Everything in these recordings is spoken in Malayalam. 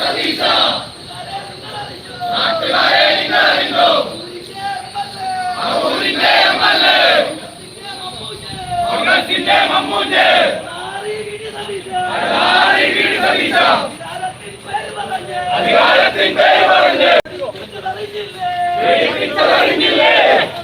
قتیسا ناطی وے ننا نرو اوڑین دے ملے اوڑین دے مموجے اوڑین دے مموجے ناری گڈیتیسا ناری گڈیتیسا حقارتیں پیر وڑنے حقارتیں پیر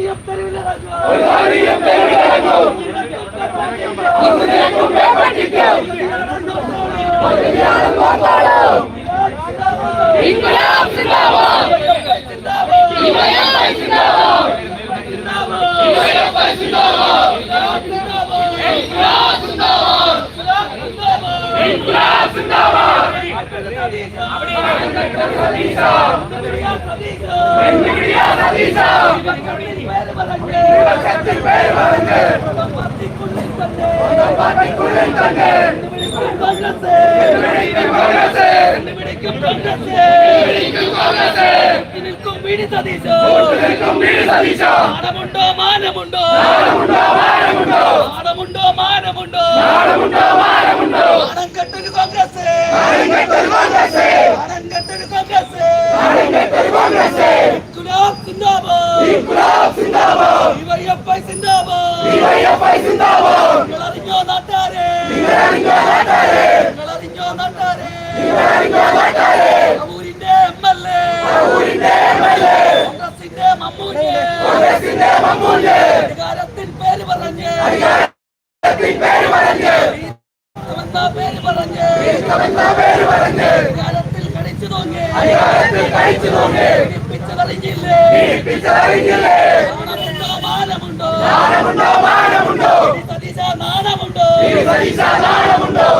தந்தே മാനമുണ്ടോ മാനമുണ്ടോ മാനമുണ്ടോ മാനമുണ്ടോ മാനം കെട്ടൊരു കോൺഗ്രസ് മാനം കെട്ടൊരു കോൺഗ്രസ് ഇൻക്ലാബ് സിന്ദാബാദ് ഡിവൈഎഫ്ഐ സിന്ദാബാദ് നിങ്ങളറിഞ്ഞോ നാട്ടാരെ നിങ്ങളറിഞ്ഞോ നാട്ടാരെ കപൂരിന്റെ എം എൽ എ കോൺഗ്രസിന്റെ മമ്മൂഞ്ഞ് അധികാരത്തിൻ പേര് പറഞ്ഞ്. എന്ന പേര് പറഞ്ഞ്. അധികാരത്തിൽ കളിച്ചു നോക്കി കളിഞ്ഞില്ലേ മാനമുണ്ടോ? മാനമുണ്ടോ? സതീശ നാണമുണ്ടോ?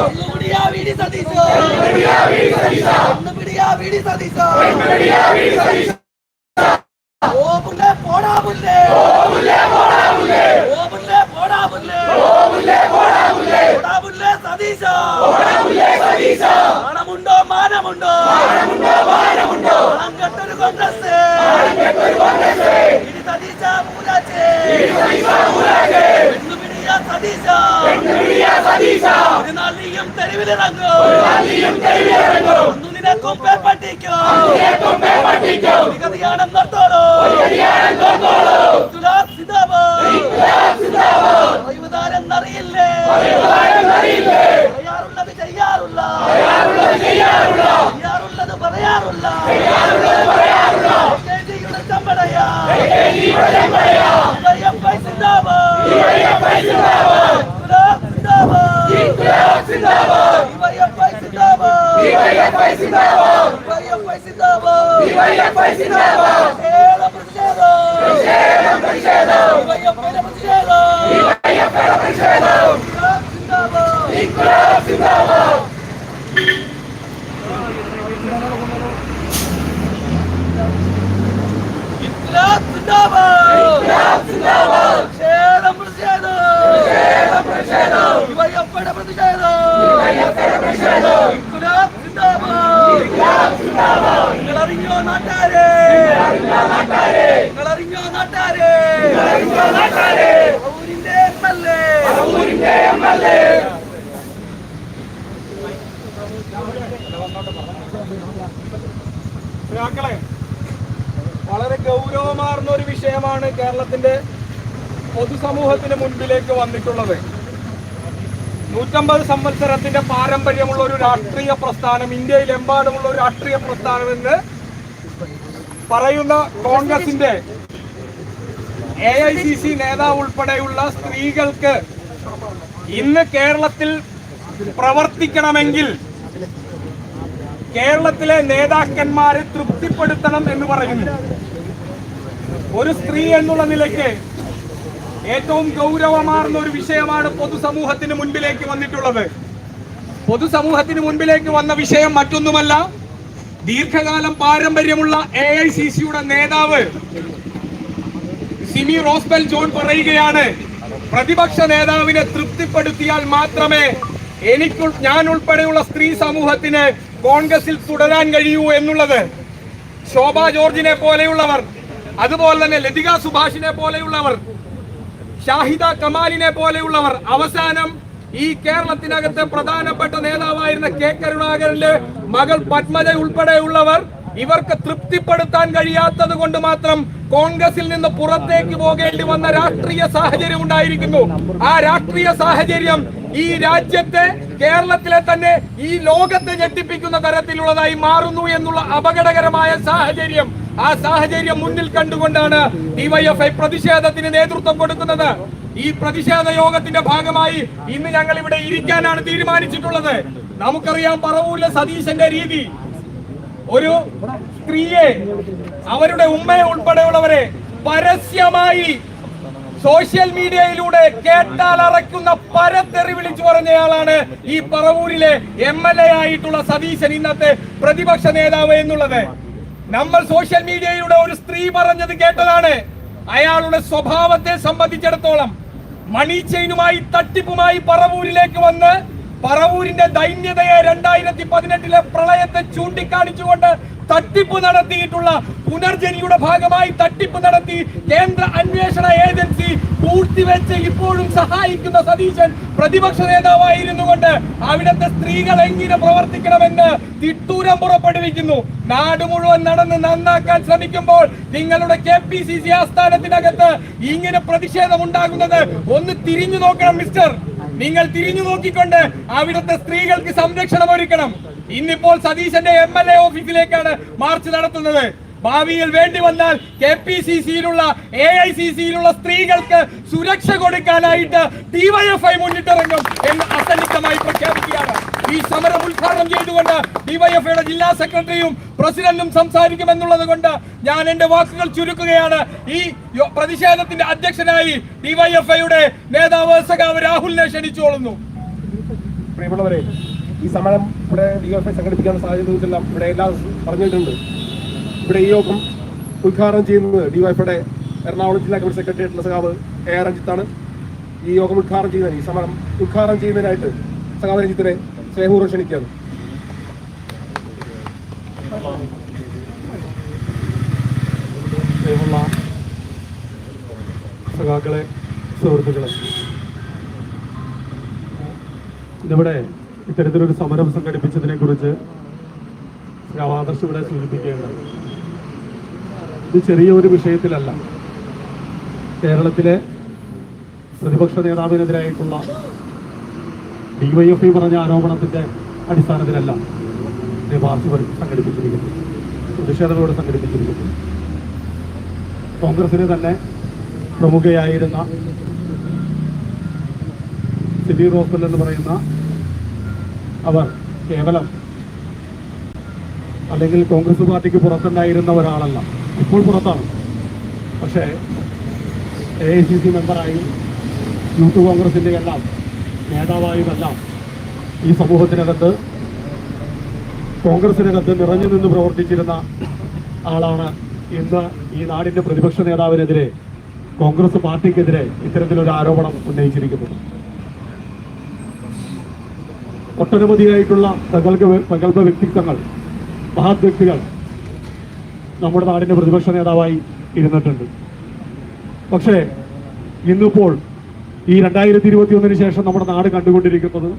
ഒന്നുപിടിയാ വീടി സതീശോ പിടിയാ വീടി സതീശോ ഓ പുല്ലേ പോടാ പുല്ലേ ഓ പുല്ലേ പോടാ പുല്ലേ ഓ പുല്ലേ പോടാ പുല്ലേ പോടാ പുല്ലേ പോടാ പുല്ലേ സതീശ? പോടാ പുല്ലേ സതീശ? മാനമുണ്ടോ മാനമുണ്ടോ? മാനമുണ്ടോ മാനമുണ്ടോ? മാനം കെട്ടൊരു കോൺഗ്രസ് മാനം കെട്ടൊരു കോൺഗ്രസ് ഇനി സതീശ മൂലാച്ചേ? ഇനി സതീശ മൂലാച്ചേ? സതീശ? സതീശ? ഒരു നാൾ നീയും തെരുവിലിറങ്ങും. ഒരു നാൾ നീയും തെരുവിലിറങ്ങും നിനക്കും പേപ്പട്ടിക്കും അറിയില്ലേ ചെയ്യാറുള്ളത് ചെയ്യാറുള്ള. ചെയ്യാറുള്ളത് ചെയ്യാറുള്ള. ചെയ്യാറുള്ളത് പറയാറുള്ള. ചമ്പടയാ സിന്ദാബാദ് സിന്ദാബാദ് സിന്ദാബാദ് സിന്ദാബാദ് സിന്ദാബാദ് സിന്ദാബാദ് പ്രതിഷേധം പ്രതിഷേധം ഡിവൈഎഫ്ഐയുടെ പ്രതിഷേധം ഡിവൈഎഫ്ഐയുടെ പ്രതിഷേധം ഇൻക്ലാബ് സിന്ദാബാദ് ഇൻക്ലാബ് സിന്ദാബാദ് ഇൻക്ലാബ് സിന്ദാബാദ് ഇൻക്ലാബ് സിന്ദാബാദ് പ്രതിഷേധം പ്രതിഷേധം പ്രതിഷേധം പ്രതിഷേധം ഡിവൈഎഫ്ഐയുടെ പ്രതിഷേധം ഡിവൈഎഫ്ഐയുടെ പ്രതിഷേധം നാട്ടാരേ? സിന്ദാബാദ് ഇൻക്ലാബ് സിന്ദാബാദ് നിങ്ങൾ അറിഞ്ഞോ നാട്ടാരെ നിങ്ങളറിഞ്ഞോ നാട്ടാരേ? ഊരിന്റെ എം എൽ എ. നേതാക്കളെ വളരെ ഗൗരവമാർന്ന ഒരു വിഷയമാണ് കേരളത്തിന്റെ പൊതുസമൂഹത്തിന് മുൻപിലേക്ക് വന്നിട്ടുള്ളത്. നൂറ്റമ്പത് സംവത്സരത്തിന്റെ പാരമ്പര്യമുള്ള ഒരു രാഷ്ട്രീയ പ്രസ്ഥാനം ഇന്ത്യയിലെമ്പാടുമുള്ള ഒരു രാഷ്ട്രീയ പ്രസ്ഥാനം എന്ന് പറയുന്ന കോൺഗ്രസിന്റെ എ ഐ സി സി നേതാവ് ഉൾപ്പെടെയുള്ള സ്ത്രീകൾക്ക് ഇന്ന് കേരളത്തിൽ പ്രവർത്തിക്കണമെങ്കിൽ കേരളത്തിലെ നേതാക്കന്മാരെ തൃപ്തിപ്പെടുത്തണം എന്ന് പറയുന്നു. ഒരു സ്ത്രീ എന്നുള്ള നിലയ്ക്ക് ഏറ്റവും ഗൗരവമാർന്ന ഒരു വിഷയമാണ് പൊതുസമൂഹത്തിന് മുൻപിലേക്ക് വന്നിട്ടുള്ളത്. പൊതുസമൂഹത്തിന് മുൻപിലേക്ക് വന്ന വിഷയം മറ്റൊന്നുമല്ല ദീർഘകാലം പാരമ്പര്യമുള്ള എ ഐ സി സിയുടെ നേതാവ് സിമി റോസ്ബെൽ ജോൺ പറയുകയാണ് പ്രതിപക്ഷ നേതാവിനെ തൃപ്തിപ്പെടുത്തിയാൽ മാത്രമേ എനിക്ക് ഞാൻ ഉൾപ്പെടെയുള്ള സ്ത്രീ സമൂഹത്തിന് കോൺഗ്രസിൽ തുടരാൻ കഴിയൂ എന്നുള്ളത്. ശോഭ ജോർജിനെ പോലെയുള്ളവർ അതുപോലെ തന്നെ ലതിക സുഭാഷിനെ പോലെയുള്ളവർ ഷാഹിദ കമാലിനെ പോലെയുള്ളവർ അവസാനം ഈ കേരളത്തിനകത്ത് പ്രധാനപ്പെട്ട നേതാവായിരുന്ന കെ കരുണാകരന്റെ മകൾ പത്മജ ഉൾപ്പെടെയുള്ളവർ ഇവർക്ക് തൃപ്തിപ്പെടുത്താൻ കഴിയാത്തത് കൊണ്ട് മാത്രം കോൺഗ്രസിൽ നിന്ന് പുറത്തേക്ക് പോകേണ്ടി വന്ന രാഷ്ട്രീയ സാഹചര്യം ഉണ്ടായിരിക്കുന്നു. ആ രാഷ്ട്രീയ സാഹചര്യം ഈ രാജ്യത്തെ കേരളത്തിലെ തന്നെ ഈ ലോകത്തെ ഞെട്ടിപ്പിക്കുന്ന തരത്തിലുള്ളതായി മാറുന്നു എന്നുള്ള അപകടകരമായ സാഹചര്യം ആ സാഹചര്യം മുന്നിൽ കണ്ടുകൊണ്ടാണ് ഡിവൈഎഫ്ഐ പ്രതിഷേധത്തിന് നേതൃത്വം കൊടുക്കുന്നത്. ഈ പ്രതിഷേധ യോഗത്തിന്റെ ഭാഗമായി ഇന്ന് ഞങ്ങൾ ഇവിടെ ഇരിക്കാനാണ് തീരുമാനിച്ചിട്ടുള്ളത്. നമുക്കറിയാം പറവൂരിലെ സതീശന്റെ രീതി. ഒരു സ്ത്രീയെ അവരുടെ ഉമ്മയെ ഉൾപ്പെടെയുള്ളവരെ പരസ്യമായി സോഷ്യൽ മീഡിയയിലൂടെ കേട്ടാൽ അറയ്ക്കുന്ന പരത്തെറി വിളിച്ചു പറഞ്ഞയാളാണ് ഈ പറവൂരിലെ എം എൽ എ ആയിട്ടുള്ള സതീശൻ ഇന്നത്തെ പ്രതിപക്ഷ നേതാവ് എന്നുള്ളത്. നമ്മൾ സോഷ്യൽ മീഡിയയിലൂടെ ഒരു സ്ത്രീ പറഞ്ഞത് കേട്ടതാണ്. അയാളുടെ സ്വഭാവത്തെ സംബന്ധിച്ചിടത്തോളം മണി ചെയിനുമായി തട്ടിപ്പുമായി പറവൂരിലേക്ക് വന്ന് പറവൂരിന്റെ ദൈന്യതയെ രണ്ടായിരത്തി പതിനെട്ടിലെ പ്രളയത്തെ ചൂണ്ടിക്കാണിച്ചുകൊണ്ട് തട്ടിപ്പ് നടത്തിയിട്ടുള്ള പുനർജനിയുടെ ഭാഗമായി തട്ടിപ്പ് നടത്തി കേന്ദ്ര അന്വേഷണ ഏജൻസി പൂഴ്ത്തിവെച്ച് ഇപ്പോഴും സഹായിക്കുന്ന സതീശൻ പ്രതിപക്ഷ നേതാവായിരുന്നു കൊണ്ട് അവിടുത്തെ സ്ത്രീകൾ എങ്ങനെ പ്രവർത്തിക്കണമെന്ന് തിട്ടൂരം പുറപ്പെടുവിക്കുന്നു. നാട് മുഴുവൻ നടന്ന് നന്നാക്കാൻ ശ്രമിക്കുമ്പോൾ നിങ്ങളുടെ കെ പി സി സി ആസ്ഥാനത്തിനകത്ത് ഇങ്ങനെ പ്രതിഷേധം ഉണ്ടാകുന്നത് ഒന്ന് തിരിഞ്ഞു നോക്കണം മിസ്റ്റർ. നിങ്ങൾ തിരിഞ്ഞു നോക്കിക്കൊണ്ട് അവിടുത്തെ സ്ത്രീകൾക്ക് സംരക്ഷണം ഒരുക്കണം. ഇന്നിപ്പോൾ സതീശന്റെ എം എൽ എ ഓഫീസിലേക്കാണ് മാർച്ച് നടത്തുന്നത്. ഭാവിയിൽ വേണ്ടി വന്നാൽ കെ പി സി സിയിലുള്ള എ ഐ സി സിയിലുള്ള സ്ത്രീകൾക്ക് സുരക്ഷ കൊടുക്കാനായിട്ട് ഡിവൈഎഫ്ഐ മുന്നിട്ടിറങ്ങും എന്ന് അസന്നിഗ്ധമായി പ്രഖ്യാപിക്കുകയാണ്. ഈ സമരം ഉദ്ഘാടനം ചെയ്തുകൊണ്ട് ഡിവൈഎഫ്ഐയുടെ ജില്ലാ സെക്രട്ടറിയും പ്രസിഡന്റും സംസാരിക്കുമെന്നുള്ളത് കൊണ്ട് ഞാൻ എന്റെ വാക്കുകൾ ചുരുക്കുകയാണ്. ഈ പ്രതിഷേധത്തിന്റെ അധ്യക്ഷനായി ഡിവൈഎഫ്ഐയുടെ നേതാവ് സഖാവ് രാഹുലിനെ ക്ഷണിച്ചുകൊള്ളുന്നു. പ്രിയമുള്ളവരെ ഈ സമരം ഇവിടെ ഡി എഫ് ഐ സംഘടിപ്പിക്കാനുള്ള സാഹചര്യത്തിലെല്ലാം ഇവിടെ എല്ലാം പറഞ്ഞിട്ടുണ്ട്. ഇവിടെ ഈ യോഗം ഉദ്ഘാടനം ചെയ്യുന്നത് ഡി വൈ എഫിയുടെ എറണാകുളം ജില്ലാ കമ്മിറ്റി സെക്രട്ടറി ആയിട്ടുള്ള സഖാവ് എ ആർ രഞ്ജിത്താണ് ഈ യോഗം ഉദ്ഘാടനം ചെയ്യുന്നതിന് ഈ സമരം ഉദ്ഘാടനം ചെയ്യുന്നതിനായിട്ട് സഖാവ് രഞ്ജിത്തിനെ സ്നേഹപൂർവം ക്ഷണിക്കുകയാണ്. സഖാക്കളെ സുഹൃത്തുക്കളെ. ഇന്നിവിടെ ഇത്തരത്തിലൊരു സമരം സംഘടിപ്പിച്ചതിനെ കുറിച്ച് ആദർശ് ഇവിടെ സൂചിപ്പിക്കുകയുണ്ടായി ഇത് ചെറിയ ഒരു വിഷയത്തിലല്ല. കേരളത്തിലെ പ്രതിപക്ഷ നേതാവിനെതിരായിട്ടുള്ള ഡിവൈഎഫ്ഐ പറഞ്ഞ ആരോപണത്തിന്റെ അടിസ്ഥാനത്തിലല്ല മാർച്ച് സംഘടിപ്പിച്ചിരിക്കുന്നത്. പ്രതിഷേധങ്ങളോട് സംഘടിപ്പിച്ചിരിക്കുന്നത് കോൺഗ്രസിന് തന്നെ പ്രമുഖയായിരുന്ന സിബി റോസ്ബൽ എന്ന് പറയുന്ന അവർ കേവലം അല്ലെങ്കിൽ കോൺഗ്രസ് പാർട്ടിക്ക് പുറത്തുണ്ടായിരുന്ന ഒരാളല്ല. ഇപ്പോൾ പുറത്താണ്. പക്ഷേ എ ഐ സി സി മെമ്പറായും യൂത്ത് കോൺഗ്രസിന്റെ എല്ലാം നേതാവായുമെല്ലാം ഈ സമൂഹത്തിനകത്ത് കോൺഗ്രസിനകത്ത് നിറഞ്ഞു നിന്ന് പ്രവർത്തിച്ചിരുന്ന ആളാണ് ഇന്ന് ഈ നാടിന്റെ പ്രതിപക്ഷ നേതാവിനെതിരെ കോൺഗ്രസ് പാർട്ടിക്കെതിരെ ഇത്തരത്തിലൊരു ആരോപണം ഉന്നയിച്ചിരിക്കുന്നത്. ഒട്ടനവധിയായിട്ടുള്ള സങ്കല്പ പ്രഗത്ഭ വ്യക്തിത്വങ്ങൾ മഹത് വ്യക്തികൾ നമ്മുടെ നാടിന്റെ പ്രതിപക്ഷ നേതാവായി ഇരുന്നിട്ടുണ്ട്. പക്ഷേ ഇന്നിപ്പോൾ ഈ രണ്ടായിരത്തി ഇരുപത്തി ഒന്നിന് ശേഷം നമ്മുടെ നാട് കണ്ടുകൊണ്ടിരിക്കുന്നത്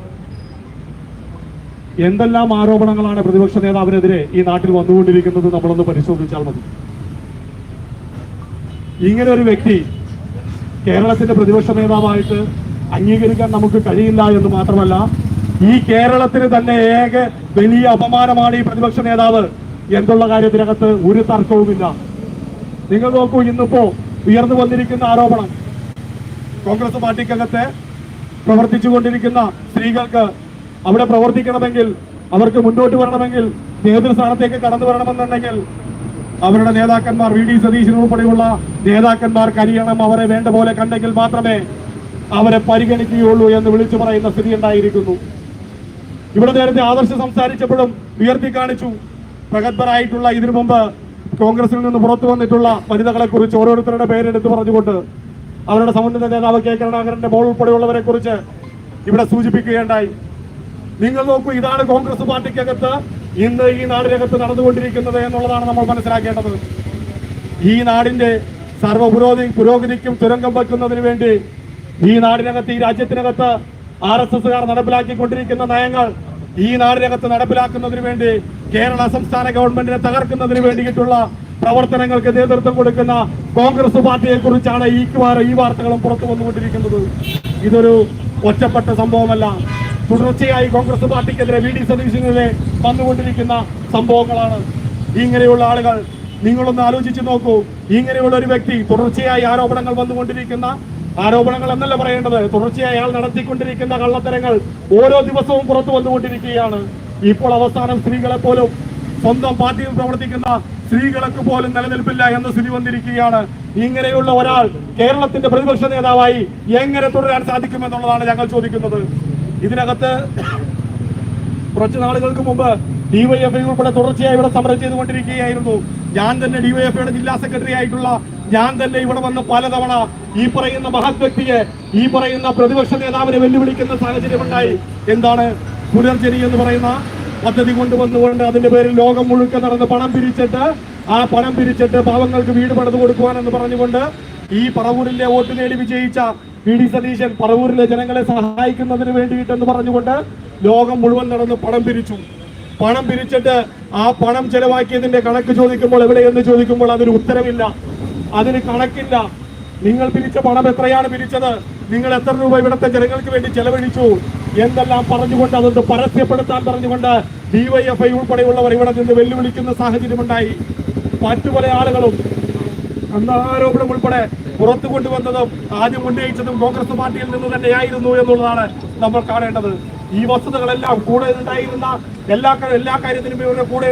എന്തെല്ലാം ആരോപണങ്ങളാണ് പ്രതിപക്ഷ നേതാവിനെതിരെ ഈ നാട്ടിൽ വന്നുകൊണ്ടിരിക്കുന്നത് നമ്മളൊന്ന് പരിശോധിച്ചാൽ മതി. ഇങ്ങനെ ഒരു വ്യക്തി കേരളത്തിന്റെ പ്രതിപക്ഷ നേതാവായിട്ട് അംഗീകരിക്കാൻ നമുക്ക് കഴിയില്ല എന്ന് മാത്രമല്ല ഈ കേരളത്തിന് തന്നെ ഏക വലിയ അപമാനമാണ് ഈ പ്രതിപക്ഷ നേതാവ്. എന്നുള്ള കാര്യത്തിനകത്ത് ഒരു തർക്കവുമില്ല. നിങ്ങൾ നോക്കൂ ഇന്നിപ്പോ ഉയർന്നു വന്നിരിക്കുന്ന ആരോപണം. കോൺഗ്രസ് പാർട്ടിക്കകത്ത് പ്രവർത്തിച്ചുകൊണ്ടിരിക്കുന്ന സ്ത്രീകൾക്ക് അവിടെ പ്രവർത്തിക്കണമെങ്കിൽ അവർക്ക് മുന്നോട്ട് വരണമെങ്കിൽ നേതൃസ്ഥാനത്തേക്ക് കടന്നു വരണമെന്നുണ്ടെങ്കിൽ അവരുടെ നേതാക്കന്മാർ വി ഡി സതീശൻ ഉൾപ്പെടെയുള്ള നേതാക്കന്മാർ കരിയണം അവരെ വേണ്ട പോലെ കണ്ടെങ്കിൽ മാത്രമേ അവരെ പരിഗണിക്കുകയുള്ളൂ എന്ന് വിളിച്ചു പറയുന്ന സ്ഥിതി ഉണ്ടായിരിക്കുന്നു. ഇവിടെ നേരത്തെ ആദർശം സംസാരിച്ചപ്പോഴും ഉയർത്തി കാണിച്ചു. പ്രഗത്ഭരായിട്ടുള്ള ഇതിനു മുമ്പ് കോൺഗ്രസിൽ നിന്ന് പുറത്തു വന്നിട്ടുള്ള വനിതകളെ കുറിച്ച് ഓരോരുത്തരുടെ പേരെടുത്ത് പറഞ്ഞുകൊണ്ട് അവരുടെ സമുന്നത നേതാവ് കെ കരുണാകരന്റെ മോൾ ഉൾപ്പെടെയുള്ളവരെ കുറിച്ച് ഇവിടെ സൂചിപ്പിക്കുകയുണ്ടായി. നിങ്ങൾ നോക്കൂ ഇതാണ് കോൺഗ്രസ് പാർട്ടിക്കകത്ത് ഇന്ന് ഈ നാടിനകത്ത് നടന്നുകൊണ്ടിരിക്കുന്നത് എന്നുള്ളതാണ് നമ്മൾ മനസ്സിലാക്കേണ്ടത്. ഈ നാടിന്റെ സർവ പുരോഗതി പുരോഗതിക്കും തുരങ്കം വയ്ക്കുന്നതിന് വേണ്ടി ഈ നാടിനകത്ത് ഈ രാജ്യത്തിനകത്ത് ആർ എസ് എസുകാർ നടപ്പിലാക്കിക്കൊണ്ടിരിക്കുന്ന നയങ്ങൾ ഈ നാടിനകത്ത് നടപ്പിലാക്കുന്നതിന് വേണ്ടി കേരള സംസ്ഥാന ഗവൺമെന്റിനെ തകർക്കുന്നതിന് വേണ്ടിയിട്ടുള്ള പ്രവർത്തനങ്ങൾക്ക് നേതൃത്വം കൊടുക്കുന്ന കോൺഗ്രസ് പാർട്ടിയെ കുറിച്ചാണ് ഈ ഈ വാർത്തകളും പുറത്തു വന്നുകൊണ്ടിരിക്കുന്നത്. ഇതൊരു ഒറ്റപ്പെട്ട സംഭവമല്ല. തുടർച്ചയായി കോൺഗ്രസ് പാർട്ടിക്കെതിരെ വി ഡി സതീശനെതിരെ വന്നുകൊണ്ടിരിക്കുന്ന സംഭവങ്ങളാണ്. ഇങ്ങനെയുള്ള ആളുകൾ നിങ്ങളൊന്ന് ആലോചിച്ച് നോക്കൂ. ഇങ്ങനെയുള്ള ഒരു വ്യക്തി തുടർച്ചയായി ആരോപണങ്ങൾ വന്നുകൊണ്ടിരിക്കുന്ന ആരോപണങ്ങൾ എന്നല്ല പറയേണ്ടത്. തുടർച്ചയായി അയാൾ നടത്തിക്കൊണ്ടിരിക്കുന്ന കള്ളത്തരങ്ങൾ ഓരോ ദിവസവും പുറത്തു വന്നുകൊണ്ടിരിക്കുകയാണ്. ഇപ്പോൾ അവസാനം സ്ത്രീകളെ പോലും സ്വന്തം പാർട്ടിയിൽ പ്രവർത്തിക്കുന്ന സ്ത്രീകൾക്ക് പോലും നിലനിൽപ്പില്ല എന്ന സ്ഥിതി വന്നിരിക്കുകയാണ്. ഇങ്ങനെയുള്ള ഒരാൾ കേരളത്തിന്റെ പ്രതിപക്ഷ നേതാവായി എങ്ങനെ തുടരാൻ സാധിക്കുമെന്നുള്ളതാണ് ഞങ്ങൾ ചോദിക്കുന്നത്. ഇതിനകത്ത് കുറച്ച് നാളുകൾക്ക് മുമ്പ് ഡിവൈഎഫ്ഐ ഉൾപ്പെടെ തുടർച്ചയായി ഇവിടെ സമരം ചെയ്തുകൊണ്ടിരിക്കുകയായിരുന്നു. ഞാൻ തന്നെ ഡിവൈഎഫ്ഐയുടെ ജില്ലാ സെക്രട്ടറി ആയിട്ടുള്ള ഞാൻ തന്നെ ഇവിടെ വന്ന് പലതവണ ഈ പറയുന്ന മഹത് വ്യക്തിയെ ഈ പറയുന്ന പ്രതിപക്ഷ നേതാവിനെ വെല്ലുവിളിക്കുന്ന സാഹചര്യമുണ്ടായി എന്താണ്? പുനർജനി എന്ന് പറയുന്ന പദ്ധതി കൊണ്ടുവന്നുകൊണ്ട് അതിന്റെ പേരിൽ ലോകം മുഴുക്ക നടന്ന് പണം പിരിച്ചിട്ട് ആ പണം പിരിച്ചിട്ട് പാവങ്ങൾക്ക് വീട് പണിത് കൊടുക്കുവാനെന്ന് പറഞ്ഞുകൊണ്ട് ഈ പറവൂരിലെ വോട്ട് നേടി വിജയിച്ച വി ഡി സതീശൻ പറവൂരിലെ ജനങ്ങളെ സഹായിക്കുന്നതിന് വേണ്ടിയിട്ടെന്ന് പറഞ്ഞുകൊണ്ട് ലോകം മുഴുവൻ നടന്ന് പണം പിരിച്ചു. പണം പിരിച്ചിട്ട് ആ പണം ചെലവാക്കിയതിന്റെ കണക്ക് ചോദിക്കുമ്പോൾ എവിടെയെന്ന് ചോദിക്കുമ്പോൾ അതിന് ഉത്തരവില്ല. അതിന് കണക്കില്ല. നിങ്ങൾ പിരിച്ച പണം എത്രയാണ് പിരിച്ചത്? നിങ്ങൾ എത്ര രൂപ ഇവിടുത്തെ ജനങ്ങൾക്ക് വേണ്ടി ചെലവഴിച്ചു? എന്തെല്ലാം പറഞ്ഞുകൊണ്ട് അതൊന്ന് പരസ്യപ്പെടുത്താൻ പറഞ്ഞുകൊണ്ട് ഡിവൈഎഫ്ഐ ഉൾപ്പെടെയുള്ളവർ ഇവിടെ നിന്ന് വെല്ലുവിളിക്കുന്ന സാഹചര്യമുണ്ടായി മറ്റു പല ആളുകളും ആരോപണം ഉൾപ്പെടെ പുറത്തു കൊണ്ടുവന്നതും ആദ്യം ഉന്നയിച്ചതും കോൺഗ്രസ് പാർട്ടിയിൽ നിന്ന് തന്നെയായിരുന്നു എന്നുള്ളതാണ് നമ്മൾ കാണേണ്ടത്. ഈ വസ്തുതകളെല്ലാം കൂടെ ഉണ്ടായിരുന്ന എല്ലാ എല്ലാ കാര്യത്തിനും ഇവരുടെ കൂടെ